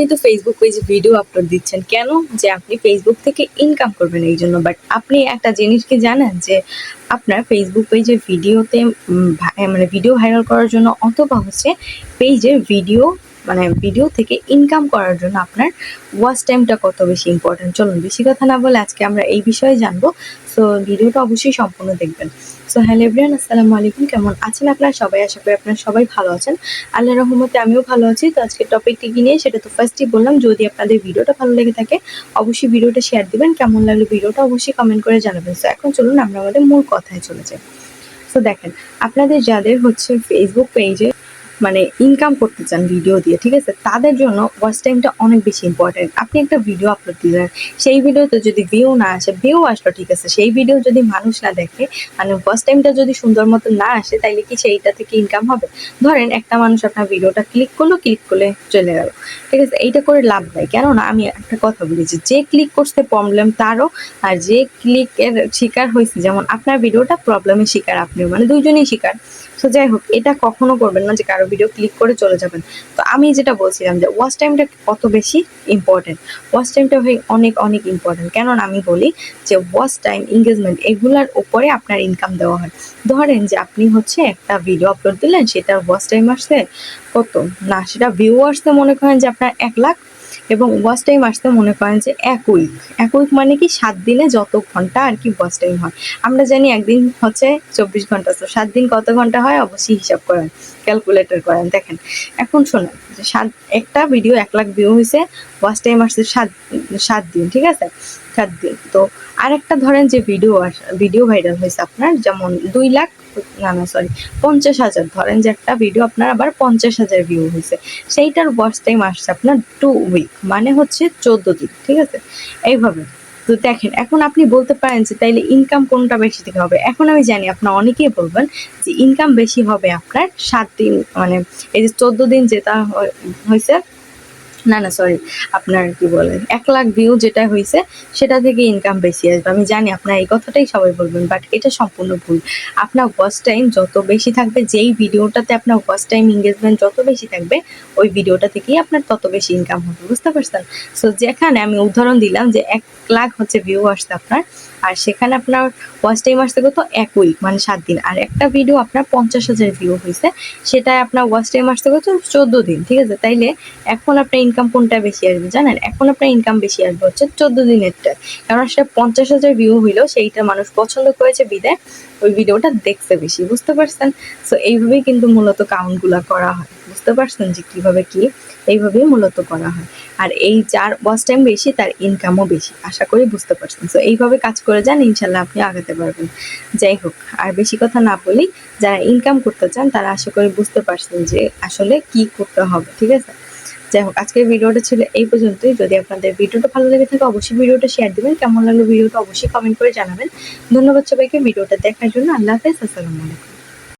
আপনি তো ফেসবুক পেজে ভিডিও আপলোড দিচ্ছেন। কেন যে আপনি ফেসবুক থেকে ইনকাম করবেন এই জন্য? বাট আপনি একটা জিনিসকে জানেন যে আপনার ফেসবুক পেজের ভিডিওতে মানে ভিডিও ভাইরাল করার জন্য অথবা হচ্ছে পেজের ভিডিও মানে ভিডিও থেকে ইনকাম করার জন্য আপনার ওয়াচ টাইমটা কত বেশি ইম্পর্টেন্ট চলুন, বেশি কথা না বলে আজকে আমরা এই বিষয়ে জানব। সো ভিডিওটা অবশ্যই সম্পূর্ণ দেখবেন। সো হ্যালো এভরিয়ান আসসালামু আলাইকুম। কেমন আছেন আপনারা? সবাই আশা করি আপনারা সবাই ভালো আছেন। আল্লাহ রহমতে আমিও ভালো আছি। তো আজকে টপিকটি নিয়ে, সেটা তো ফার্স্টই বললাম, যদি আপনাদের ভিডিওটা ভালো লেগে থাকে, অবশ্যই ভিডিওটা শেয়ার দিবেন। কেমন লাগল ভিডিওটা অবশ্যই কমেন্ট করে জানাবেন। সো এখন চলুন, আমরা আমাদের মূল কথায় চলে যাই। তো দেখেন, আপনাদের যাদের হচ্ছে ফেসবুক পেজে মানে ইনকাম করতে চান ভিডিও দিয়ে, ঠিক আছে? তাদের জন্য ওয়াচ টাইমটা অনেক বেশি ইম্পর্টেন্ট আপনি একটা ভিডিও আপলোড দিলেন সেই ভিডিওতে যদি ভিউ না আসে ভিউ আসলো, ঠিক আছে? সেই ভিডিও যদি মানুষ না দেখে মানে ওয়াচ টাইমটা যদি সুন্দর মতো না আসে, তাইলে কি সেইটা থেকে ইনকাম হবে? ধরেন একটা মানুষ আপনার ভিডিওটা ক্লিক করল ক্লিক করলে চলে গেল। ঠিক আছে? এইটা করে লাভ নাই। কেননা, আমি একটা কথা বলেছি, যে ক্লিক করতে প্রবলেম তারও, আর যে ক্লিকের শিকার হয়েছে, যেমন আপনার ভিডিওটা প্রবলেমের শিকার আপনিও মানে দুইজনেই শিকার। তো যাই হোক, এটা কখনো করবেন না যে কারও ভিডিও ক্লিক করে চলে যাবেন। তো আমি যেটা বলছিলাম যে ওয়াচ টাইমটা কত বেশি ইম্পর্টেন্ট ওয়াচ টাইমটা ভাই অনেক অনেক ইম্পর্টেন্ট কেননা আমি বলি যে ওয়াচ টাইম এঙ্গেজমেন্ট এগুলার উপরে আপনার ইনকাম দেওয়া হয়। ধরেন যে আপনি হচ্ছে একটা ভিডিও আপলোড দিলেন সেটার ওয়াচ টাইম আসছে কত? না, সেটা ভিউ আসতে মনে করেন যে আপনার এক লাখ এবং ওয়াচ টাইম আসতে মনে করেন যে এক উইক এক উইক মানে কি সাত দিনে যত ঘণ্টা আর কি ওয়াচ টাইম হয়। আমরা জানি একদিন হচ্ছে চব্বিশ ঘণ্টা, তো সাত দিন কত ঘণ্টা হয়? অবশ্যই হিসাব করেন ক্যালকুলেটর করেন। দেখেন, এখন শোনেন, যে সাত, একটা ভিডিও এক লাখ ভিউ হয়েছে ওয়াচ টাইম আসছে সাত সাত দিন, ঠিক আছে? সাত দিন। তো আরেকটা ধরেন যে ভিডিও ভিডিও ভাইরাল হয়েছে আপনার, যেমন দুই লাখ না সরি পঞ্চাশ হাজার। ধরেন যে একটা ভিডিও আপনার আবার পঞ্চাশ হাজার ভিউ হয়েছে। সেইটার ওয়াচ টাইম আসছে আপনার টু উইক মানে হচ্ছে চোদ্দ দিন, ঠিক আছে? এইভাবে। তো দেখেন, এখন আপনি বলতে পারেন যে তাইলে ইনকাম কোনটা বেশি থেকে হবে? এখন আমি জানি, আপনার অনেকেই বলবেন যে ইনকাম বেশি হবে আপনার সাত দিন মানে এই যে চোদ্দ দিন যেটা হয়েছে না না সরি আপনার কি বলে, এক লাখ ভিউ যেটা হয়েছে সেটা থেকে ইনকাম বেশি আসবে। আমি জানি আপনার এই কথাটাই সবাই বলবেন বাট এটা সম্পূর্ণ ভুল। আপনার ওয়াচ টাইম যত বেশি থাকবে, যেই ভিডিওটাতে আপনার ওয়াচ টাইম এঙ্গেজমেন্ট যত বেশি থাকবে, ওই ভিডিওটা থেকেই আপনার তত বেশি ইনকাম হবে, বুঝতে পারছেন? সো যেখানে আমি উদাহরণ দিলাম যে এক লাখ হচ্ছে ভিউ আসছে আপনার, আর সেখানে আপনার ওয়াচ টাইম আসতে কত? এক উইক মানে সাত দিন। আর একটা ভিডিও আপনার পঞ্চাশ হাজার ভিউ হয়েছে সেটাই আপনার ওয়াচ টাইম আসতে কত? চোদ্দ দিন, ঠিক আছে? তাইলে এখন আপনার ইনকাম কোনটা বেশি আসবে জানেন? এখন আপনার ইনকাম বেশি আসবে হচ্ছে চোদ্দ দিনেরটা কারণ সেটা পঞ্চাশ হাজার ভিউ হইল সেইটা মানুষ পছন্দ করেছে বিদায় ওই ভিডিওটা দেখতে বেশি, বুঝতে পারছেন? সো এইভাবেই কিন্তু মূলত কাউন্টগুলো করা হয়। বুঝতে পারছেন যে কীভাবে কি? এইভাবেই মূলত করা হয়। আর এই যার ওয়াচ টাইম বেশি, তার ইনকামও বেশি। আশা করি বুঝতে পারছেন। সো এইভাবে কাজ করে যান ইনশাল্লাহ আপনি আগাতে পারবেন। যাই হোক, আর বেশি কথা না বলি, যারা ইনকাম করতে চান, তারা আশা করি বুঝতে পারছেন যে আসলে কি করতে হবে, ঠিক আছে? যাই হোক, আজকের ভিডিওটা ছিল এই পর্যন্তই। যদি আপনাদের ভিডিওটা ভালো লেগে থাকে, অবশ্যই ভিডিওটা শেয়ার দেবেন। কেমন লাগল ভিডিওটা অবশ্যই কমেন্ট করে জানাবেন। ধন্যবাদ সবাইকে, ভিডিওটা দেখার জন্য আল্লাহ হাফেজ, আসসালামু আলাইকুম।